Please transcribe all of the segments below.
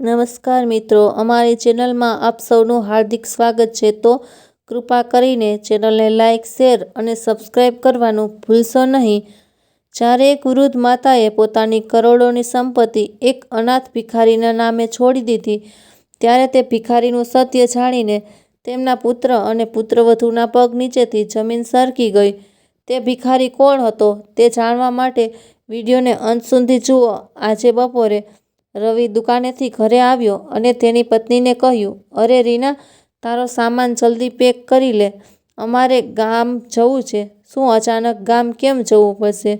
નમસ્કાર મિત્રો, અમારી ચેનલમાં આપ સૌનું હાર્દિક સ્વાગત છે. તો કૃપા કરીને ચેનલને લાઇક, શેર અને સબસ્ક્રાઇબ કરવાનું ભૂલશો નહીં. જ્યારે એક વૃદ્ધ માતાએ પોતાની કરોડોની સંપત્તિ એક અનાથ ભિખારીના નામે છોડી દીધી. ત્યારે તે ભિખારીનું સત્ય જાણીને તેમના પુત્ર અને પુત્રવધૂના પગ નીચેથી જમીન સરકી ગઈ. તે ભિખારી કોણ હતો તે જાણવા માટે વિડીયોને અંત સુધી જુઓ. આજે બપોરે રવિ દુકાનેથી ઘરે આવ્યો અને તેની પત્નીને કહ્યું, અરે રીના, તારો સામાન જલ્દી પેક કરી લે. અમારે ગામ જવું છે. શું અચાનક ગામ કેમ જવું પડશે?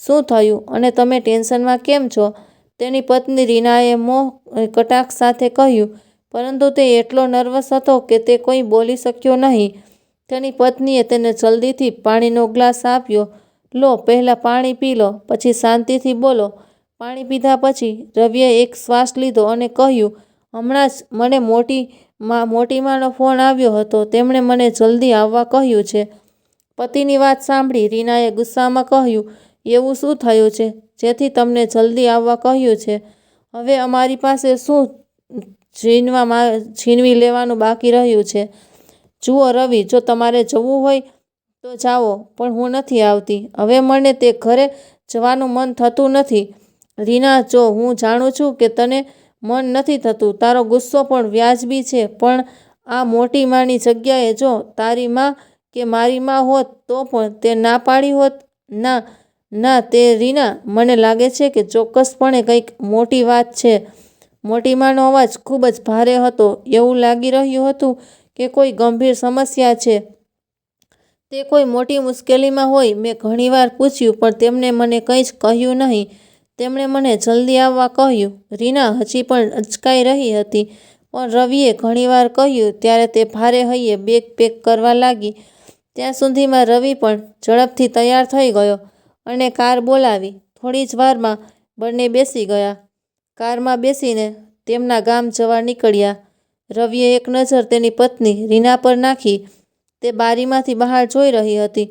શું થયું? અને તમે ટેન્શનમાં કેમ છો? તેની પત્ની રીનાએ મોહ કટાક્ષ સાથે કહ્યું, પરંતુ તે એટલો નર્વસ હતો કે તે કોઈ બોલી શક્યો નહીં. તેની પત્નીએ તેને જલ્દીથી પાણીનો ગ્લાસ આપ્યો, લો, પહેલાં પાણી પી લો, પછી શાંતિથી બોલો. પાણી પીધા પછી રવિએ એક શ્વાસ લીધો અને કહ્યું, હમણાં જ મને મોટી માં મોટી માનો ફોન આવ્યો હતો. તેમણે મને જલ્દી આવવા કહ્યું છે. પતિની વાત સાંભળી રીનાએ ગુસ્સામાં કહ્યું, એવું શું થયું છે? જેથી તમને જલ્દી આવવા કહ્યું છે. હવે અમારી પાસે શું છીનવા છીનવી લેવાનું બાકી રહ્યું છે? જુઓ રવિ, જો તમારે જવું હોય તો જાઓ, પણ હું નથી આવતી. હવે મને તે ઘરે જવાનું મન થતું નથી. રીના, જો હું જાણું છું કે તને મન નથી થતું, તારો ગુસ્સો પણ વ્યાજબી છે, પણ આ મોટી માની જગ્યાએ જો તારી માં કે મારી માં હોત, તો પણ તે ના પાડી હોત? ના ના, તે રીના, મને લાગે છે કે ચોક્કસપણે કંઈક મોટી વાત છે. મોટી માનો અવાજ ખૂબ જ ભારે હતો. એવું લાગી રહ્યું હતું કે કોઈ ગંભીર સમસ્યા છે. તે કોઈ મોટી મુશ્કેલીમાં હોય, મેં ઘણીવાર પૂછ્યું, પણ તેમણે મને કંઈ જ કહ્યું નહીં. તેમણે મને જલ્દી આવવા કહ્યું. રીના હજી પણ અચકાઈ રહી હતી, પણ રવિએ ઘણીવાર કહ્યું, ત્યારે તે ભારે હૈયે બેગ પેક કરવા લાગી. ત્યાં સુધીમાં રવિ પણ ઝડપથી તૈયાર થઈ ગયો અને કાર બોલાવી. થોડી જ વારમાં બંને બેસી ગયા. કારમાં બેસીને તેમના ગામ જવા નીકળ્યા. રવિએ એક નજર તેની પત્ની રીના પર નાખી. તે બારીમાંથી બહાર જોઈ રહી હતી.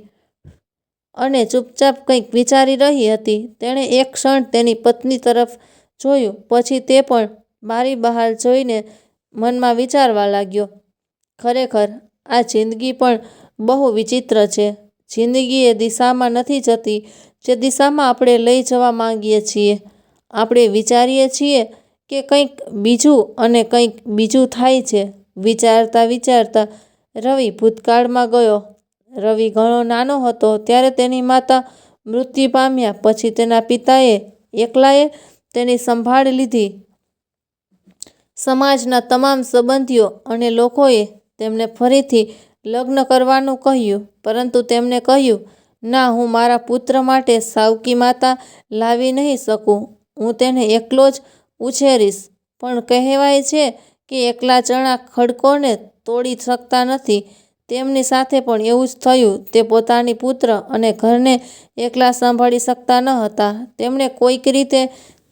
અને ચૂપચાપ કંઈક વિચારી રહી હતી. તેણે એક ક્ષણ તેની પત્ની તરફ જોયું, પછી તે પણ બારી બહાર જોઈને મનમાં વિચારવા લાગ્યો, ખરેખર, આ જિંદગી પણ બહુ વિચિત્ર છે. જિંદગી એ દિશામાં નથી જતી, જે દિશામાં આપણે લઈ જવા માંગીએ છીએ. આપણે વિચારીએ છીએ કે કંઈક બીજું અને કંઈક બીજું થાય છે. વિચારતા વિચારતા રવિ ભૂતકાળમાં ગયો. રવિ ઘણો નાનો હતો ત્યારે તેની માતા મૃત્યુ પામ્યા પછી તેના પિતાએ એકલાએ તેની સંભાળ લીધી. સમાજના તમામ સંબંધીઓ અને લોકોએ તેમને ફરીથી લગ્ન કરવાનું કહ્યું, પરંતુ તેમણે કહ્યું, ના, હું મારા પુત્ર માટે સાવકી માતા લાવી નહીં શકું. હું તેને એકલો જ ઉછેરીશ. પણ કહેવાય છે કે એકલા ચણા ખડકોને તોડી શકતા નથી. તેમની સાથે પણ એવું જ થયું. તે પોતાની પુત્ર અને ઘરને એકલા સંભાળી શકતા ન હતા. તેમણે કોઈક રીતે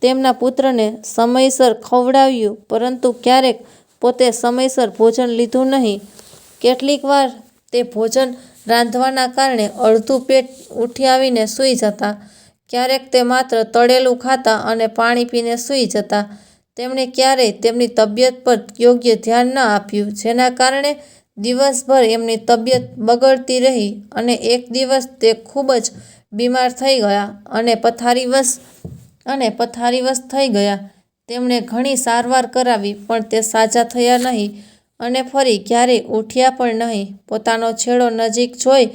તેમના પુત્રને સમયસર ખવડાવ્યું, પરંતુ ક્યારેક પોતે સમયસર ભોજન લીધું નહીં. કેટલીક વાર તે ભોજન રાંધવાના કારણે અડધું પેટ ઉઠી આવીને સૂઈ જતા. ક્યારેક તે માત્ર તળેલું ખાતા અને પાણી પીને સૂઈ જતા. તેમણે ક્યારેય તેમની તબિયત પર યોગ્ય ધ્યાન ન આપ્યું, જેના કારણે દિવસભર એમની તબિયત બગડતી રહી અને એક દિવસ તે ખૂબ જ બીમાર થઈ ગયા અને પથારીવશ અને પથારીવશ થઈ ગયા. તેમણે ઘણી સારવાર કરાવી, પણ તે સાજા થયા નહીં અને ફરી ક્યારેય ઉઠ્યા પણ નહીં. પોતાનો છેડો નજીક જોઈ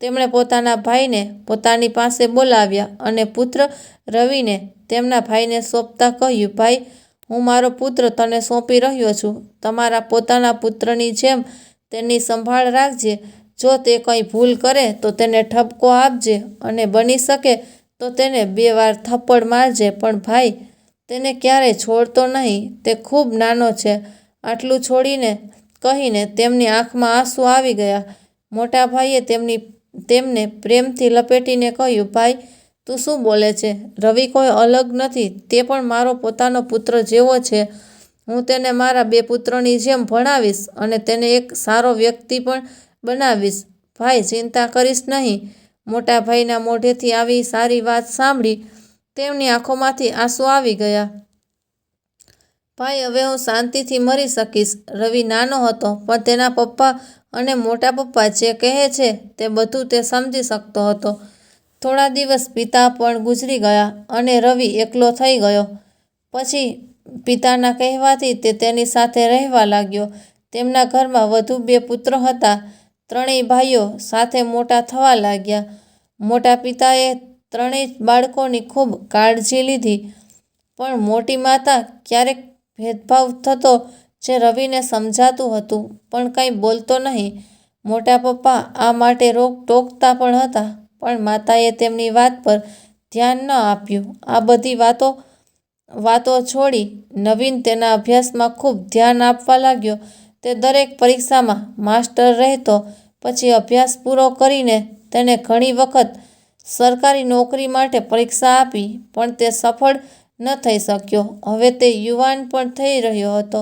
તેમણે પોતાના ભાઈને પોતાની પાસે બોલાવ્યા અને પુત્ર રવિને તેમના ભાઈને સોંપતા કહ્યું, ભાઈ, હું મારો પુત્ર તને સોંપી રહ્યો છું. તમારા પોતાના પુત્રની જેમ તેની સંભાળ રાખજે. જો તે કંઈ ભૂલ કરે, તો તેને ઠપકો આપજે અને બની શકે તો તેને બે વાર થપ્પડ મારજે. પણ ભાઈ, તેને ક્યારેય છોડતો નહીં. તે ખૂબ નાનો છે. આટલું છોડીને કહીને તેમની આંખમાં આંસુ આવી ગયા. મોટા ભાઈએ તેમની, તેમને પ્રેમથી લપેટીને કહ્યું, ભાઈ, તું શું બોલે છે? રવિ કોઈ અલગ નથી. તે પણ મારો પોતાનો પુત્ર જેવો છે. હું તેને મારા બે પુત્રોની જેમ ભણાવીશ અને તેને એક સારો વ્યક્તિ પણ બનાવીશ. ભાઈ, ચિંતા કરીશ નહીં. મોટા ભાઈના મોઢેથી આવી સારી વાત સાંભળી તેમની આંખોમાંથી આંસુ આવી ગયા. ભાઈ, હવે હું શાંતિથી મરી શકીશ. રવિ નાનો હતો, પણ તેના પપ્પા અને મોટા પપ્પા જે કહે છે તે બધું તે સમજી શકતો હતો. થોડા દિવસ પિતા પણ ગુજરી ગયા અને રવિ એકલો થઈ ગયો. પછી પિતાના કહેવાથી તે તેની સાથે રહેવા લાગ્યો. તેમના ઘરમાં વધુ બે પુત્ર હતા. ત્રણેય ભાઈઓ સાથે મોટા થવા લાગ્યા. મોટા પિતાએ ત્રણેય બાળકોની ખૂબ કાળજી લીધી. પણ મોટી માતા ક્યારેક ભેદભાવ થતો જે રવિને સમજાતું હતું પણ કંઈ બોલતો નહીં. મોટા પપ્પા આ માટે રોક ટોકતા પણ હતા. પણ માતાએ તેમની વાત પર ધ્યાન ન આપ્યું. આ બધી વાતો વાતો છોડી નવીન તેના અભ્યાસમાં ખૂબ ધ્યાન આપવા લાગ્યો. તે દરેક પરીક્ષામાં માસ્ટર રહેતો, પછી અભ્યાસ પૂરો કરીને તેને ઘણી વખત સરકારી નોકરી માટે પરીક્ષા આપી, પણ તે સફળ ન થઈ શક્યો. હવે તે યુવાન પણ થઈ રહ્યો હતો.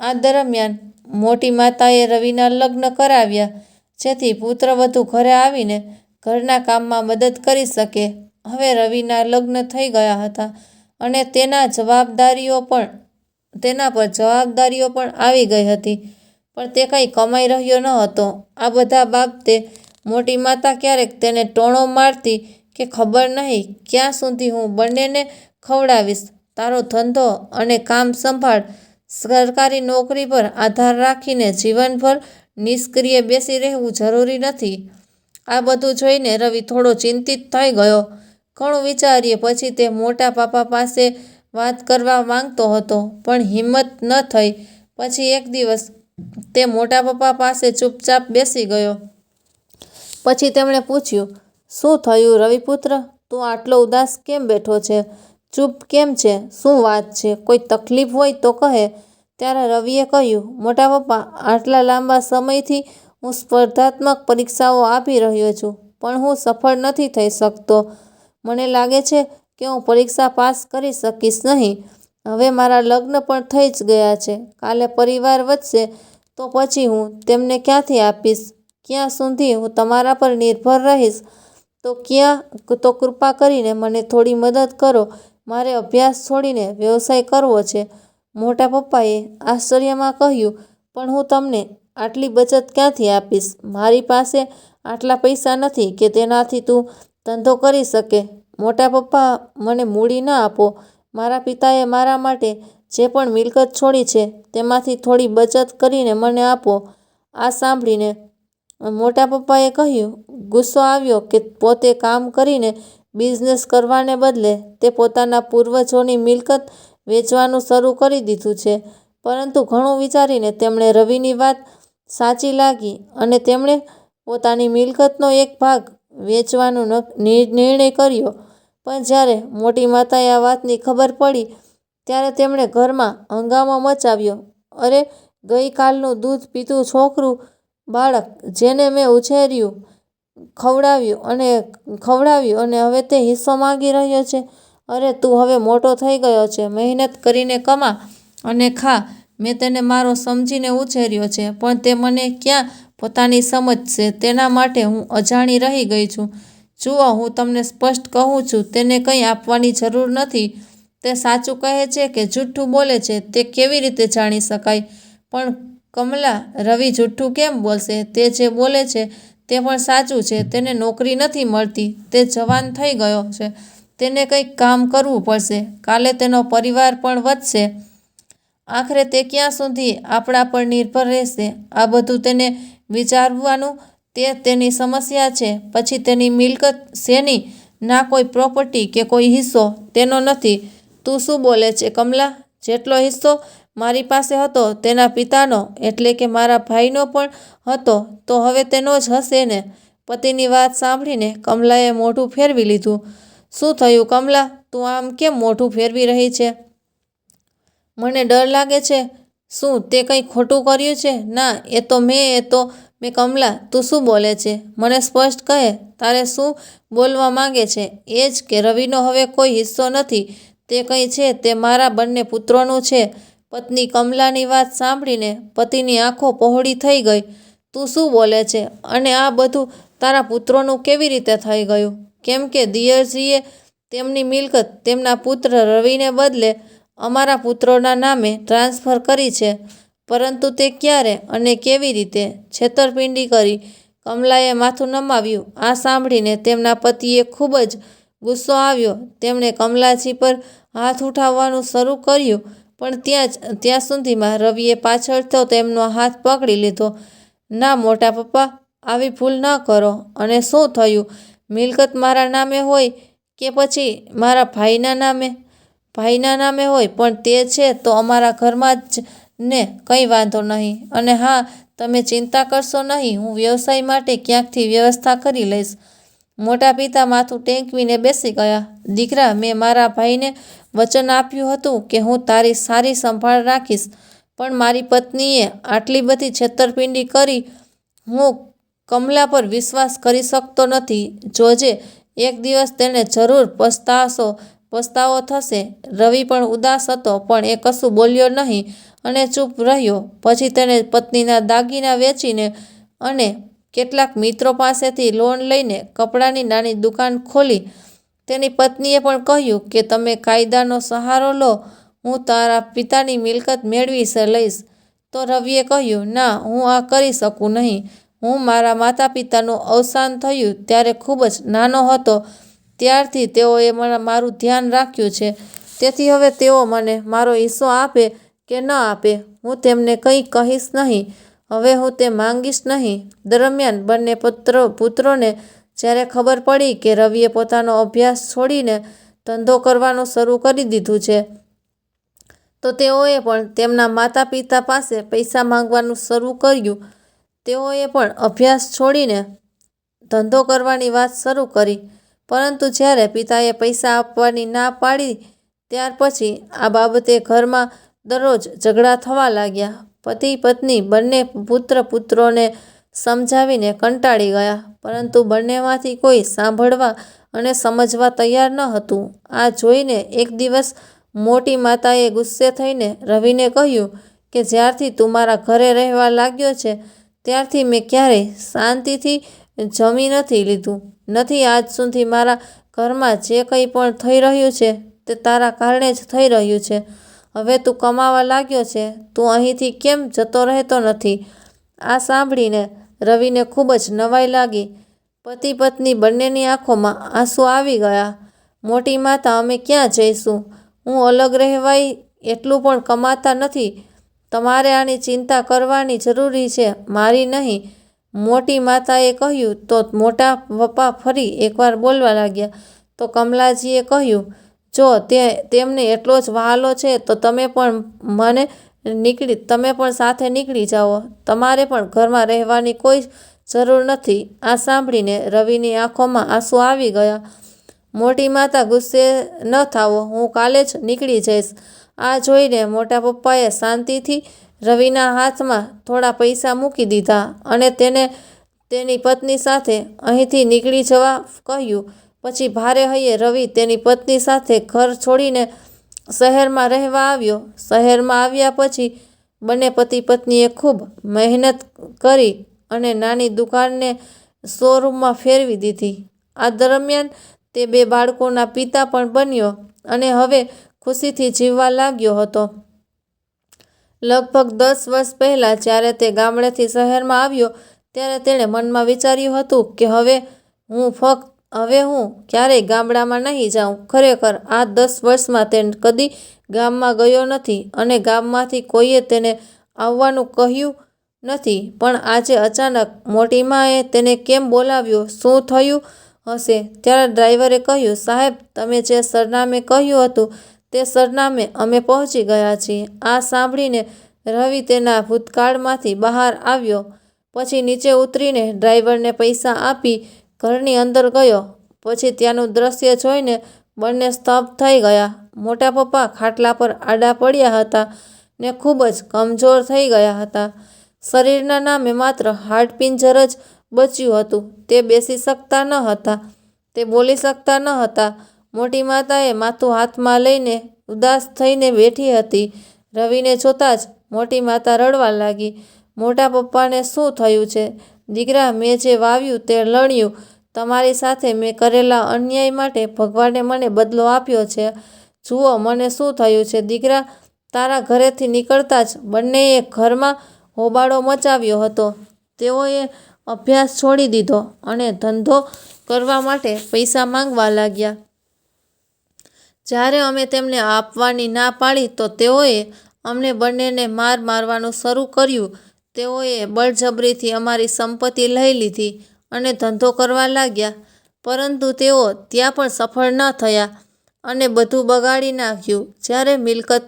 આ દરમિયાન મોટી માતાએ રવિના લગ્ન કરાવ્યા, જેથી પુત્રવધુ ઘરે આવીને ઘરના કામમાં મદદ કરી શકે. હવે રવિના લગ્ન થઈ ગયા હતા. અને તેના જવાબદારીઓ પણ, તેના પર જવાબદારીઓ પણ આવી ગઈ હતી. પણ તે કંઈ કમાઈ રહ્યો ન હતો. આ બધા બાબતે મોટી માતા ક્યારેક તેને ટોણો મારતી કે ખબર નહીં ક્યાં સુધી હું બંનેને ખવડાવીશ. તારો ધંધો અને કામ સંભાળ સરકારી નોકરી પર આધાર રાખીને જીવનભર નિષ્ક્રિય બેસી રહેવું જરૂરી નથી. આ બધું જોઈને રવિ થોડો ચિંતિત થઈ ગયો. ઘણું વિચારીએ, પછી તે મોટા પાપા પાસે વાત કરવા માંગતો હતો, પણ હિંમત ન થઈ. પછી એક દિવસ તે મોટા પપ્પા પાસે ચૂપચાપ બેસી ગયો. પછી તેમણે પૂછ્યું, શું થયું રવિપુત્ર? તું આટલો ઉદાસ કેમ બેઠો છે? ચૂપ કેમ છે? શું વાત છે? કોઈ તકલીફ હોય તો કહે. ત્યારે રવિએ કહ્યું, મોટા પપ્પા આટલા લાંબા સમયથી હું સ્પર્ધાત્મક પરીક્ષાઓ આપી રહ્યો છું, પણ હું સફળ નથી થઈ શકતો. મને લાગે છે કે હું પરીક્ષા પાસ કરી શકીશ નહીં. હવે મારા લગ્ન પણ થઈ જ ગયા છે. કાલે પરિવાર વધશે તો પછી હું તેમને ક્યાંથી આપીશ? ક્યાં સુધી હું તમારા પર નિર્ભર રહીશ? તો ક્યાં, તો કૃપા કરીને મને થોડી મદદ કરો. મારે અભ્યાસ છોડીને વ્યવસાય કરવો છે. મોટા પપ્પાએ આશ્ચર્યમાં કહ્યું, પણ હું તમને આટલી બચત ક્યાંથી આપીશ? મારી પાસે આટલા પૈસા નથી કે તેનાથી તું ધંધો કરી શકે. મોટા પપ્પા મને મૂડી ન આપો. મારા પિતાએ મારા માટે જે પણ મિલકત છોડી છે તેમાંથી થોડી બચત કરીને મને આપો. આ સાંભળીને મોટા પપ્પાએ કહ્યું, ગુસ્સો આવ્યો કે પોતે કામ કરીને બિઝનેસ કરવાને બદલે તે પોતાના પૂર્વજોની મિલકત વેચવાનું શરૂ કરી દીધું છે. પરંતુ ઘણું વિચારીને તેમણે રવિની વાત સાચી લાગી અને તેમણે પોતાની મિલકતનો એક ભાગ વેચવાનો નિર્ણય કર્યો. પણ જ્યારે મોટી માતાએ આ વાતની ખબર પડી, ત્યારે તેમણે ઘરમાં હંગામો મચાવ્યો. અરે, ગઈકાલનું દૂધ પીતું છોકરું, બાળક, જેને મેં ઉછેર્યું, ખવડાવ્યું અને ખવડાવ્યું અને હવે તે હિસ્સો માંગી રહ્યો છે. અરે, તું હવે મોટો થઈ ગયો છે. મહેનત કરીને કમા અને ખા. મેં તેને મારો સમજીને ઉછેર્યો છે, પણ તે મને ક્યાં પોતાની સમજશે તેના માટે હું અજાણી રહી ગઈ છું. જુઓ, હું તમને સ્પષ્ટ કહું છું, તેને કંઈ આપવાની જરૂર નથી. તે સાચું કહે છે કે જૂઠું બોલે છે, તે કેવી રીતે જાણી શકાય? પણ કમલા, રવિ જૂઠું કેમ બોલશે? તે જે બોલે છે, તે પણ સાચું છે, તેને નોકરી નથી મળતી, તે જવાન થઈ ગયો છે. તેને કંઈક કામ કરવું પડશે. કાલે તેનો પરિવાર પણ વધશે. આખરે તે ક્યાં સુધી? આપણા પર નિર્ભર રહેશે. આ બધું તેને વિચારવાનું તે તેની સમસ્યા છે. પછી તેની મિલકત શેની? ના કોઈ પ્રોપર્ટી કે કોઈ હિસ્સો? તેનો નથી. તું શું બોલે છે કમલા? જેટલો હિસ્સો મારી પાસે હતો તેના પિતાનો, એટલે કે મારા ભાઈનો પણ હતો, તો હવે તેનો જ હશે ને? પતિની વાત સાંભળીને કમલાએ મોઢું ફેરવી લીધું. શું થયું કમલા? તું આમ કેમ મોઢું ફેરવી રહી છે? મને ડર લાગે છે. શું તે કંઈ ખોટું કર્યું છે? ના, એ તો મેં, એ તો મેં કમલા, તું શું બોલે છે? મને સ્પષ્ટ કહે, તારે શું બોલવા માંગે છે? એ જ કે રવિનો હવે કોઈ હિસ્સો નથી. તે કંઈ છે? તે મારા બંને પુત્રોનું છે. પત્ની કમલાની વાત સાંભળીને પતિની આંખો પહોળી થઈ ગઈ. તું શું બોલે છે? અને આ બધું તારા પુત્રોનું કેવી રીતે થઈ ગયું? કેમ કે દિયરજીએ તેમની મિલકત તેમના પુત્ર રવિને બદલે અમારા પુત્રોના નામે ટ્રાન્સફર કરી છે. પરંતુ તે ક્યારે અને કેવી રીતે છેતરપિંડી કરી કમલાએ માથું નમાવ્યું, આ સાંભળીને તેમના પતિએ ખૂબ જ ગુસ્સો આવ્યો. તેમણે કમલાજી પર હાથ ઉઠાવવાનું શરૂ કર્યું, પણ ત્યાં જ, ત્યાં સુધીમાં રવિએ પાછળથી તેમનો હાથ પકડી લીધો. ના, મોટા પપ્પા, આવી ભૂલ ન કરો. અને શું થયું? મિલકત મારા નામે હોય કે પછી મારા ભાઈના નામે? ભાઈના નામે હોય, પણ તે છે તો અમારા ઘરમાં જ ને કંઈ વાંધો નહીં. અને હા, તમે ચિંતા કરશો નહીં, હું વ્યવસાય માટે ક્યાંકથી વ્યવસ્થા કરી લઈશ. મોટા પિતા માથું ટેંકવીને બેસી ગયા. દીકરા, મેં મારા ભાઈને વચન આપ્યું હતું કે હું તારી સારી સંભાળ રાખીશ, પણ મારી પત્નીએ આટલી બધી છેતરપિંડી કરી, હું કમલા પર વિશ્વાસ કરી શકતો નથી. જોજે, એક દિવસ તેને જરૂર પસ્તાશો પસ્તાવો થશે. રવિ પણ ઉદાસ હતો, પણ એ કશું બોલ્યો નહીં અને ચૂપ રહ્યો. પછી તેણે પત્નીના દાગીના વેચીને અને કેટલાક મિત્રો પાસેથી લોન લઈને કપડાની નાની દુકાન ખોલી. તેની પત્નીએ પણ કહ્યું કે, તમે કાયદાનો સહારો લો, હું તારા પિતાની મિલકત મેળવી લઈશ. તો રવિએ કહ્યું, ના, હું આ કરી શકું નહીં. હું મારા માતા પિતાનું અવસાન થયું ત્યારે ખૂબ જ નાનો હતો. ત્યારથી તેઓએ મારું ધ્યાન રાખ્યું છે. તેથી હવે તેઓ મને મારો હિસ્સો આપે કે ન આપે, હું તેમને કંઈ કહીશ નહીં. હવે હું તે માંગીશ નહીં. દરમિયાન બંને પુત્રો, પુત્રોને જ્યારે ખબર પડી કે રવિએ પોતાનો અભ્યાસ છોડીને ધંધો કરવાનું શરૂ કરી દીધું છે, તો તેઓએ પણ તેમના માતા પિતા પાસે પૈસા માંગવાનું શરૂ કર્યું. તેઓએ પણ અભ્યાસ છોડીને ધંધો કરવાની વાત શરૂ કરી. પરંતુ જ્યારે પિતાએ પૈસા આપવાની ના પાડી, ત્યાર પછી આ બાબતે ઘરમાં દરરોજ ઝઘડા થવા લાગ્યા. પતિ, પત્ની બંને પુત્ર, પુત્રોને સમજાવીને કંટાળી ગયા, પરંતુ બંનેમાંથી કોઈ સાંભળવા અને સમજવા તૈયાર ન હતું. આ જોઈને એક દિવસ મોટી માતાએ ગુસ્સે થઈને રવિને કહ્યું કે, જ્યારથી તું મારા ઘરે રહેવા લાગ્યો છે, ત્યારથી મેં ક્યારેય શાંતિથી જમી નથી લીધું. નથી આજ સુધી મારા ઘરમાં જે કંઈ પણ થઈ રહ્યું છે તે તારા કારણે જ થઈ રહ્યું છે. હવે તું કમાવા લાગ્યો છે. તું અહીંથી કેમ જતો રહેતો નથી? આ સાંભળીને રવિને ખૂબ જ નવાઈ લાગી. પતિ પત્ની બંનેની આંખોમાં આંસુ આવી ગયા. મોટી માતા, અમે ક્યાં જઈશું? હું અલગ રહેવાય એટલું પણ કમાતા નથી. તમારે આની ચિંતા કરવાની જરૂરી છે. મારી નહીં. મોટી માતાએ કહ્યું, તો મોટા પપ્પા ફરી એકવાર બોલવા લાગ્યા. તો કમલાજીએ કહ્યું, જો તે, તેમને એટલો જ વહાલો છે, તો તમે પણ મને નીકળી, તમે પણ સાથે નીકળી જાઓ. તમારે પણ ઘરમાં રહેવાની કોઈ જરૂર નથી. આ સાંભળીને રવિની આંખોમાં આંસુ આવી ગયા. મોટી માતા, ગુસ્સે ન થાવો હું કાલે જ નીકળી જઈશ. આ જોઈને મોટા પપ્પાએ શાંતિથી રવિના હાથમાં થોડા પૈસા મૂકી દીધા અને તેને તેની પત્ની સાથે અહીંથી નીકળી જવા કહ્યું. પછી ભારે હૈયે રવિ તેની પત્ની સાથે ઘર છોડીને શહેરમાં રહેવા આવ્યો. શહેરમાં આવ્યા પછી બંને પતિ પત્નીએ ખૂબ મહેનત કરી અને નાની દુકાનને શોરૂમમાં ફેરવી દીધી. આ દરમિયાન તે બે બાળકોના પિતા પણ બન્યો અને હવે ખુશીથી જીવવા લાગ્યો હતો. લગભગ દસ વર્ષ પહેલાં જ્યારે તે ગામડેથી શહેરમાં આવ્યો, ત્યારે તેણે મનમાં વિચાર્યું હતું કે હવે હું ફક્ત, હવે હું ક્યારેય ગામડામાં નહીં જાઉં. ખરેખર, આ દસ વર્ષમાં તે કદી ગામમાં ગયો નથી અને ગામમાંથી કોઈએ તેને આવવાનું કહ્યું નથી. પણ આજે અચાનક મોટી માએ તેને કેમ બોલાવ્યો? શું થયું હશે? ત્યારે ડ્રાઈવરે કહ્યું, સાહેબ, તમે જે સરનામે કહ્યું હતું તે સરનામે અમે પહોંચી ગયા છીએ. આ સાંભળીને રવિ તેના ભૂતકાળમાંથી બહાર આવ્યો. પછી નીચે ઉતરીને ડ્રાઈવરને પૈસા આપી ઘરની અંદર ગયો. પછી ત્યાંનું દ્રશ્ય જોઈને બંને સ્તબ્ધ થઈ ગયા. મોટા પપ્પા ખાટલા પર આડા પડ્યા હતા ને ખૂબ જ કમજોર થઈ ગયા હતા. શરીરના નામે માત્ર હાડપિંજર જ બચ્યું હતું. તે બેસી શકતા ન હતા. તે બોલી શકતા ન હતા. મોટી માતાએ માથું હાથમાં લઈને ઉદાસ થઈને બેઠી હતી. રવિને જોતાં જ મોટી માતા રડવા લાગી. મોટા પપ્પાને શું થયું છે? દીકરા, મેં જે વાવ્યું તે લણ્યું. તમારી સાથે મેં કરેલા અન્યાય માટે ભગવાને મને બદલો આપ્યો છે. જુઓ, મને શું થયું છે? દીકરા, તારા ઘરેથી નીકળતા જ બંનેએ ઘરમાં હોબાળો મચાવ્યો હતો. તેઓએ અભ્યાસ છોડી દીધો અને ધંધો કરવા માટે પૈસા માંગવા લાગ્યા. જ્યારે અમે તેમને આપવાની ના પાડી તો તેઓએ અમને બંનેને માર મારવાનું શરૂ કર્યું. તેઓએ બળજબરીથી અમારી સંપત્તિ લઈ લીધી અને ધંધો કરવા લાગ્યા. પરંતુ તેઓ ત્યાં પણ સફળ ન થયા અને બધું બગાડી નાખ્યું. જ્યારે મિલકત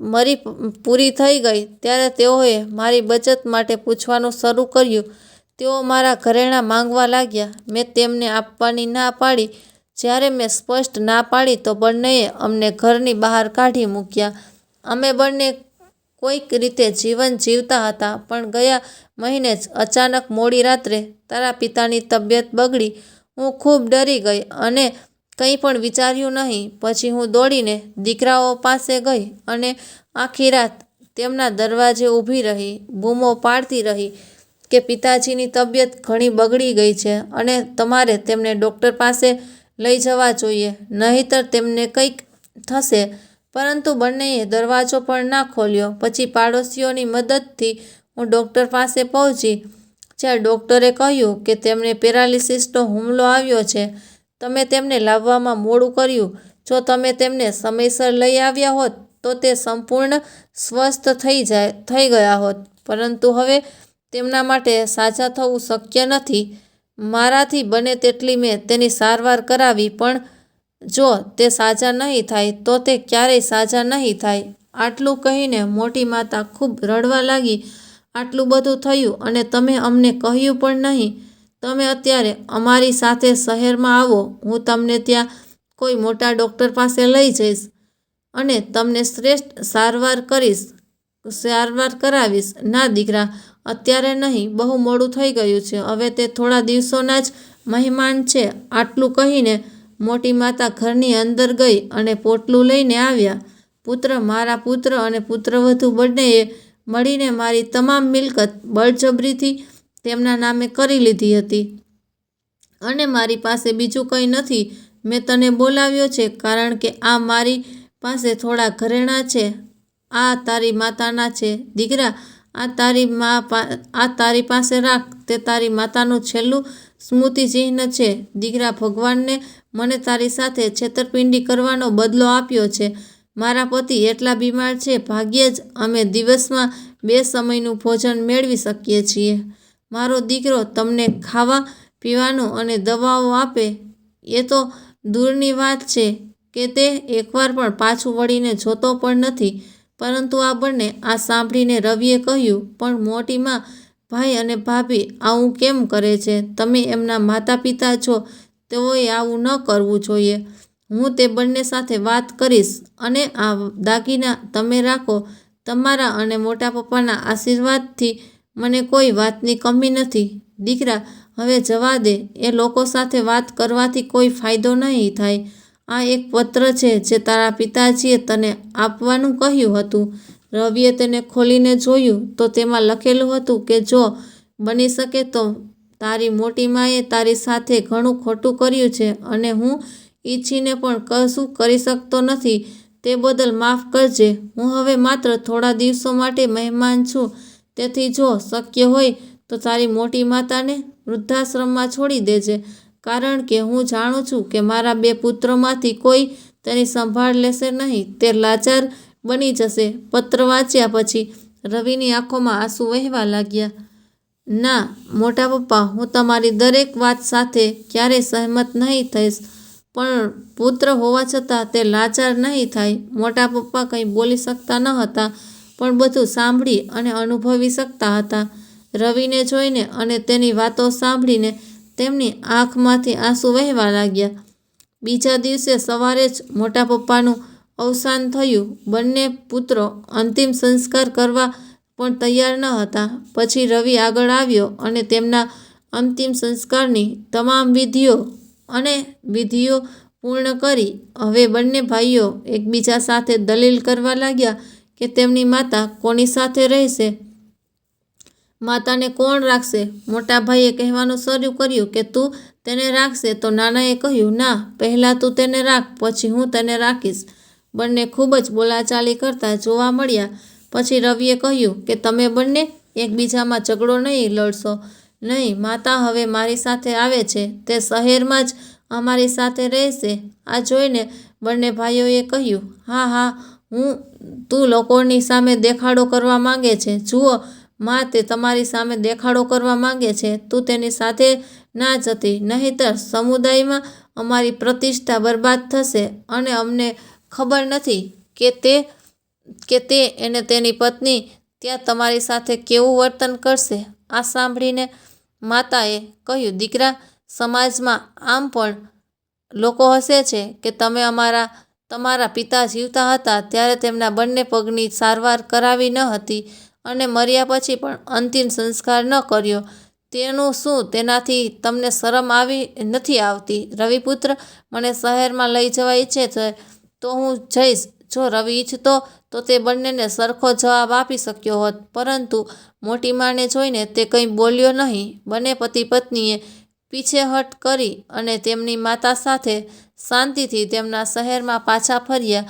મરી પૂરી થઈ ગઈ, ત્યારે તેઓએ મારી બચત માટે પૂછવાનું શરૂ કર્યું. તેઓ મારા ઘરેણાં માંગવા લાગ્યા. મેં તેમને આપવાની ના પાડી. જ્યારે મેં સ્પષ્ટ ના પાડી તો બંનેએ અમને ઘરની બહાર કાઢી મૂક્યા. અમે બંને કોઈક રીતે જીવન જીવતા હતા, પણ ગયા મહિને જ અચાનક મોડી રાત્રે તારા પિતાની તબિયત બગડી. હું ખૂબ ડરી ગઈ અને કંઈ પણ વિચાર્યું નહીં. પછી હું દોડીને દીકરાઓ પાસે ગઈ અને આખી રાત તેમના દરવાજે ઊભી રહી, બૂમો પાડતી રહી કે પિતાજીની તબિયત ઘણી બગડી ગઈ છે અને તમારે તેમને ડૉક્ટર પાસે લઈ જવા જોઈએ. નહીંતર તેમને કંઈક થશે. પરંતુ બંનેએ દરવાજો પણ ના ખોલ્યો. પછી પાડોશીઓની મદદથી હું ડૉક્ટર પાસે પહોંચી. જ્યાં ડૉક્ટરે કહ્યું કે તેમને પેરાલિસિસનો હુમલો આવ્યો છે. તમે તેમને લાવવામાં મોડું કર્યું. જો તમે તેમને સમયસર લઈ આવ્યા હોત, તો તે સંપૂર્ણ સ્વસ્થ થઈ જાય, થઈ ગયા હોત. પરંતુ હવે તેમના માટે સાજા થવું શક્ય નથી. મારાથી બને તેટલી મેં તેની સારવાર કરાવી, પણ જો તે સાજા નહીં થાય, તો તે ક્યારેય સાજા નહીં થાય. આટલું કહીને મોટી માતા ખૂબ રડવા લાગી. આટલું બધું થયું અને તમે અમને કહ્યું પણ નહીં. તમે અત્યારે અમારી સાથે શહેરમાં આવો, હું તમને ત્યાં કોઈ મોટા ડૉક્ટર પાસે લઈ જઈશ અને તમને શ્રેષ્ઠ સારવાર કરીશ, સારવાર કરાવીશ. ના દીકરા અત્યારે નહીં, બહુ મોડું થઈ ગયું છે. હવે તે થોડા દિવસોના જ મહેમાન છે. આટલું કહીને મોટી માતા ઘરની અંદર ગઈ અને પોટલું લઈને આવ્યા. પુત્ર, મારા પુત્ર અને પુત્રવધુ બંનેએ મળીને મારી તમામ મિલકત બળજબરીથી તેમના નામે કરી લીધી હતી. અને મારી પાસે બીજું કંઈ નથી. મેં તને બોલાવ્યો છે કારણ કે આ મારી પાસે થોડા ઘરેણાં છે. આ તારી માતાના છે. દીકરા આ તારી મા આ તારી પાસે રાખ, તે તારી માતાનું છેલ્લું સ્મૃતિચિહ્ન છે. દીકરા ભગવાનને મને તારી સાથે છેતરપિંડી કરવાનો બદલો આપ્યો છે. મારા પતિ એટલા બીમાર છે, ભાગ્યે જ અમે દિવસમાં બે સમયનું ભોજન મેળવી શકીએ છીએ. મારો દીકરો તમને ખાવા, પીવાનું અને દવાઓ આપે, એ તો દૂરની વાત છે કે તે એકવાર પણ પાછું વળીને જોતો પણ નથી. પરંતુ આ બંને આ સાંભળીને રવિએ કહ્યું, પણ મોટીમાં ભાઈ અને ભાભી આવું કેમ કરે છે? તમે એમના માતા પિતા છો, તેઓએ આવું ન કરવું જોઈએ. હું તે બંને સાથે વાત કરીશ અને આ દાગીના તમે રાખો. તમારા અને મોટા પપ્પાના આશીર્વાદથી મને કોઈ વાતની કમી નથી. દીકરા, હવે જવા દે. એ લોકો સાથે વાત કરવાથી કોઈ ફાયદો નહીં થાય. આ એક પત્ર છે જે તારા પિતાજીએ તને આપવાનું કહ્યું હતું. રવિએ તેને ખોલીને જોયું તો તેમાં લખેલું હતું કે, જો બની શકે તો તારી મોટી માએ તારી સાથે ઘણું ખોટું કર્યું છે અને હું ઈચ્છીને પણ કશું કરી શકતો નથી. તે બદલ માફ કરજે. હું હવે માત્ર થોડા દિવસો માટે મહેમાન છું. તેથી જો શક્ય હોય તો તારી મોટી માતાને વૃદ્ધાશ્રમમાં છોડી દેજે. કારણ કે હું જાણું છું કે મારા બે પુત્રોમાંથી કોઈ તેની સંભાળ લેશે નહીં. તે લાચાર બની જશે. પત્ર વાંચ્યા પછી રવિની આંખોમાં આંસુ વહેવા લાગ્યા. ના, મોટા પપ્પા, હું તમારી દરેક વાત સાથે ક્યારેય સહેમત નહીં થઈશ. પણ પુત્ર હોવા છતાં તે લાચાર નહીં થાય. મોટા પપ્પા કંઈ બોલી શકતા ન હતા, પણ બધું સાંભળી અને અનુભવી શકતા હતા. રવિને જોઈને અને તેની વાતો સાંભળીને તેમની આંખમાંથી આંસુ વહેવા લાગ્યા. બીજા દિવસે સવારે જ મોટા પપ્પાનું અવસાન થયું. બંને પુત્રો અંતિમ સંસ્કાર કરવા પણ તૈયાર ન હતા. પછી રવિ આગળ આવ્યો અને તેમના અંતિમ સંસ્કારની તમામ વિધિઓ અને વિધિઓ પૂર્ણ કરી. હવે બંને ભાઈઓ એકબીજા સાથે દલીલ કરવા લાગ્યા કે તેમની માતા કોની સાથે રહેશે? માતાને કોણ રાખશે? મોટા ભાઈએ કહેવાનું શરૂ કર્યું કે તું તેને રાખશે તો નાનાએ કહ્યું, ના, પહેલાં તું તેને રાખ, પછી હું તેને રાખીશ. બંને ખૂબ જ બોલાચાલી કરતા જોવા મળ્યા. પછી રવિએ કહ્યું કે, તમે બંને એકબીજામાં ઝઘડો નહીં લડશો. નહીં, માતા હવે મારી સાથે આવે છે. તે શહેરમાં જ અમારી સાથે રહેશે. આ જોઈને બંને ભાઈઓએ કહ્યું, હા હા, હું, તું લોકોની સામે દેખાડો કરવા માંગે છે. જુઓ માં તે તમારી સામે દેખાડો કરવા માંગે છે. તું તેની સાથે ના જતી, નહીંતર સમુદાયમાં અમારી પ્રતિષ્ઠા બરબાદ થશે અને અમને ખબર નથી કે તે કે તે એને તેની પત્ની ત્યાં તમારી સાથે કેવું વર્તન કરશે. આ સાંભળીને માતાએ કહ્યું, દીકરા, સમાજમાં આમ પણ લોકો હસે છે કે તમે અમારા, તમારા પિતા જીવતા હતા ત્યારે તેમના બંને પગની સારવાર કરાવી ન હતી. અને મર્યા પછી પણ અંતિમ સંસ્કાર ન કર્યો. તેનું શું? તેનાથી તમને શરમ આવી નથી આવતી. રવિપુત્ર મને શહેરમાં લઈ જવા ઈચ્છે છે, તો હું જઈશ. જો રવિ ઈચ્છતો, તો તે બંનેને સરખો જવાબ આપી શક્યો હોત. પરંતુ મોટી માને જોઈને તે કંઈ બોલ્યો નહીં. બંને પતિ પત્નીએ પીછેહટ કરી અને તેમની માતા સાથે શાંતિથી તેમના શહેરમાં પાછા ફર્યા.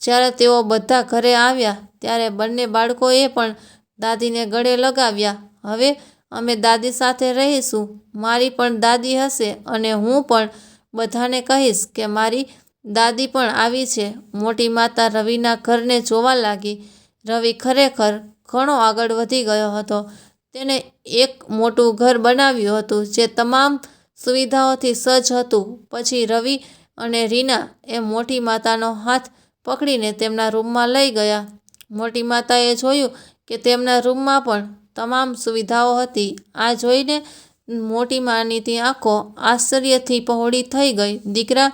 જ્યારે તેઓ બધા ઘરે આવ્યા, ત્યારે બંને બાળકોએ પણ દાદીને ગળે લગાવ્યા. હવે અમે દાદી સાથે રહીશું. મારી પણ દાદી હશે અને હું પણ બધાને કહીશ કે મારી દાદી પણ આવી છે. મોટી માતા રવિના ઘરને જોવા લાગી. રવિ ખરેખર ઘણો આગળ વધી ગયો હતો. તેને એક મોટું ઘર બનાવ્યું હતું, જે તમામ સુવિધાઓથી સજ્જ હતું. પછી રવિ અને રીના એ મોટી માતાનો હાથ પકડીને તેમના રૂમમાં લઈ ગયા. મોટી માતાએ જોયું કે તેમના રૂમમાં પણ તમામ સુવિધાઓ હતી. આ જોઈને મોટી માનીતી આંખો આશ્ચર્યથી પહોળી થઈ ગઈ. દીકરા,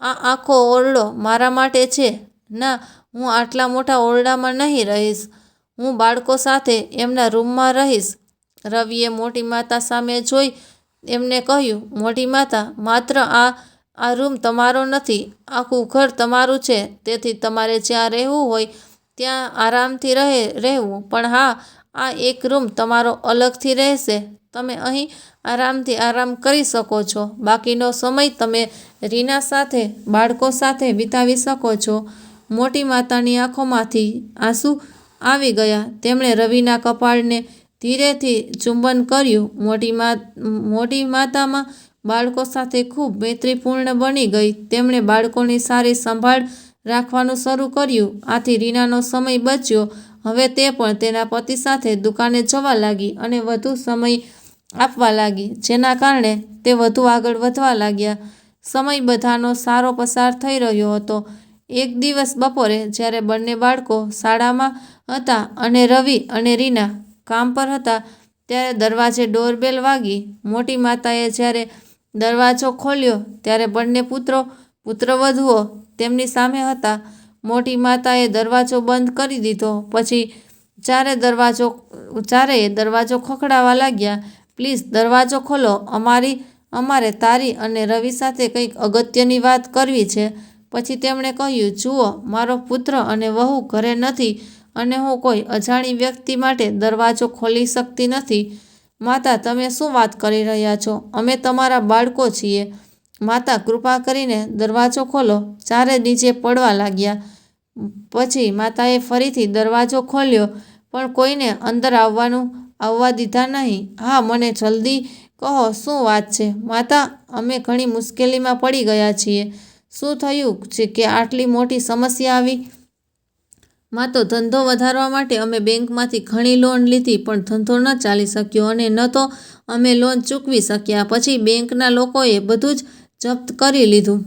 આ આખો ઓરડો મારા માટે છે? ના, હું આટલા મોટા ઓરડામાં નહીં રહીશ. હું બાળકો સાથે એમના રૂમમાં રહીશ. રવિએ મોટી માતા સામે જોઈ એમને કહ્યું, મોટી માતા, માત્ર આ આ રૂમ તમારો નથી. આખું ઘર તમારું છે. તેથી તમારે જ્યાં રહેવું હોય ત્યાં આરામથી રહે, રહેવું. પણ હા, આ એક રૂમ તમારો અલગથી રહેશે. તમે અહીં આરામથી આરામ કરી શકો છો. બાકીનો સમય તમે રીના સાથે, બાળકો સાથે વિતાવી શકો છો. મોટી માતાની આંખોમાંથી આંસુ આવી ગયા. તેમણે રવિના કપાળને ધીરેથી ચુંબન કર્યું. મોટી મા, મોટી માતામાં બાળકો સાથે ખૂબ મૈત્રીપૂર્ણ બની ગઈ. તેમણે બાળકોની સારી સંભાળ રાખવાનું શરૂ કર્યું. આથી રીનાનો સમય બચ્યો. હવે તે પણ તેના પતિ સાથે દુકાને જવા લાગી અને વધુ સમય આપવા લાગી, જેના કારણે તે વધુ આગળ વધવા લાગ્યા. સમય બધાનો સારો પસાર થઈ રહ્યો હતો. એક દિવસ બપોરે જ્યારે બંને બાળકો શાળામાં હતા અને રવિ અને રીના કામ પર હતા, ત્યારે દરવાજે ડોરબેલ વાગી. મોટી માતાએ જ્યારે દરવાજો ખોલ્યો, ત્યારે બંને પુત્રો પુત્રવધુઓ તેમની સામે હતા. મોટી માતાએ દરવાજો બંધ કરી દીધો. પછી ચારે દરવાજો ચારેય દરવાજો ખખડાવા લાગ્યા. પ્લીઝ, દરવાજો ખોલો. અમારી, અમારે તારી અને રવિ સાથે કંઈક અગત્યની વાત કરવી છે. પછી તેમણે કહ્યું, જુઓ, મારો પુત્ર અને વહુ ઘરે નથી અને હું કોઈ અજાણી વ્યક્તિ માટે દરવાજો ખોલી શકતી નથી. માતા, તમે શું વાત કરી રહ્યા છો? અમે તમારા બાળકો છીએ. માતા કૃપા કરીને દરવાજો ખોલો. ચારે નીચે પડવા લાગ્યા. પછી માતાએ ફરીથી દરવાજો ખોલ્યો, પણ કોઈને અંદર આવવાનું આવવા દીધા નહીં. હા, મને જલ્દી કહો, શું વાત છે? માતા, અમે ઘણી મુશ્કેલીમાં પડી ગયા છીએ. શું થયું છે કે આટલી મોટી સમસ્યા આવી? માં તો ધંધો વધારવા માટે અમે બેંકમાંથી ઘણી લોન લીધી, પણ ધંધો ન ચાલી શક્યો અને ન તો અમે લોન ચૂકવી શક્યા. પછી બેંકના લોકોએ બધું જ જપ્ત કરી લીધું.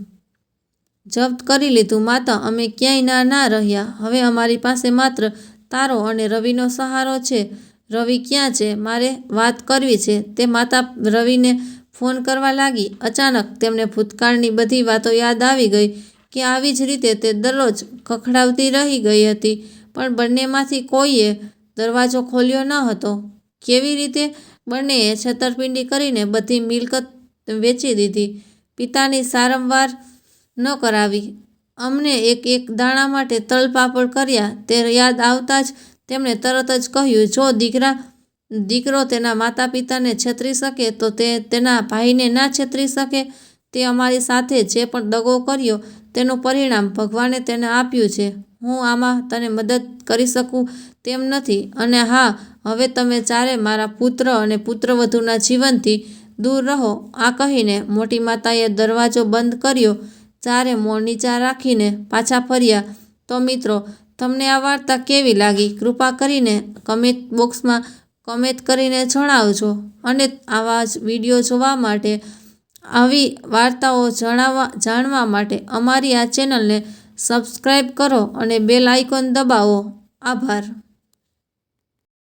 જપ્ત કરી લીધું. માતા, અમે ક્યાંય ના ના રહ્યા. હવે અમારી પાસે માત્ર તારો અને રવિનો સહારો છે. રવિ ક્યાં છે? મારે વાત કરવી છે. તે માતા રવિને ફોન કરવા લાગી. અચાનક તેમને ભૂતકાળની બધી વાતો યાદ આવી ગઈ કે આવી જ રીતે તે દરરોજ ખખડાવતી રહી ગઈ હતી. પણ બંનેમાંથી કોઈએ દરવાજો ખોલ્યો ન હતો. કેવી રીતે બંનેએ છેતરપિંડી કરીને બધી મિલકત વેચી દીધી? પિતાની સારંવાર ન કરાવી. અમને એક એક દાણા માટે તલપાપડ કર્યા, તે યાદ આવતા જ તેમણે તરત જ કહ્યું, જો દીકરા, દીકરો તેના માતા પિતાને છેતરી શકે, તો તે તેના ભાઈને ના છેતરી શકે. તે અમારી સાથે જે પણ દગો કર્યો, તેનું પરિણામ ભગવાને તેને આપ્યું છે. હું આમાં તને મદદ કરી શકું તેમ નથી. અને હા, હવે તમે ચારે મારા પુત્ર અને પુત્રવધૂના જીવનથી દૂર રહો. આ કહીને મોટી માતાએ દરવાજો બંધ કર્યો. ચારે મોં નીચા રાખીને પાછા ફર્યા. તો મિત્રો, તમને આ વાર્તા કેવી લાગી? કૃપા કરીને કમેન્ટ બોક્સમાં કમેન્ટ કરીને જણાવજો અને આવા જ વીડિયો જોવા માટે, આવી વાર્તાઓ જણાવવા, જાણવા માટે અમારી આ ચેનલને સબસ્ક્રાઈબ કરો અને બેલ આઇકોન દબાવો. આભાર.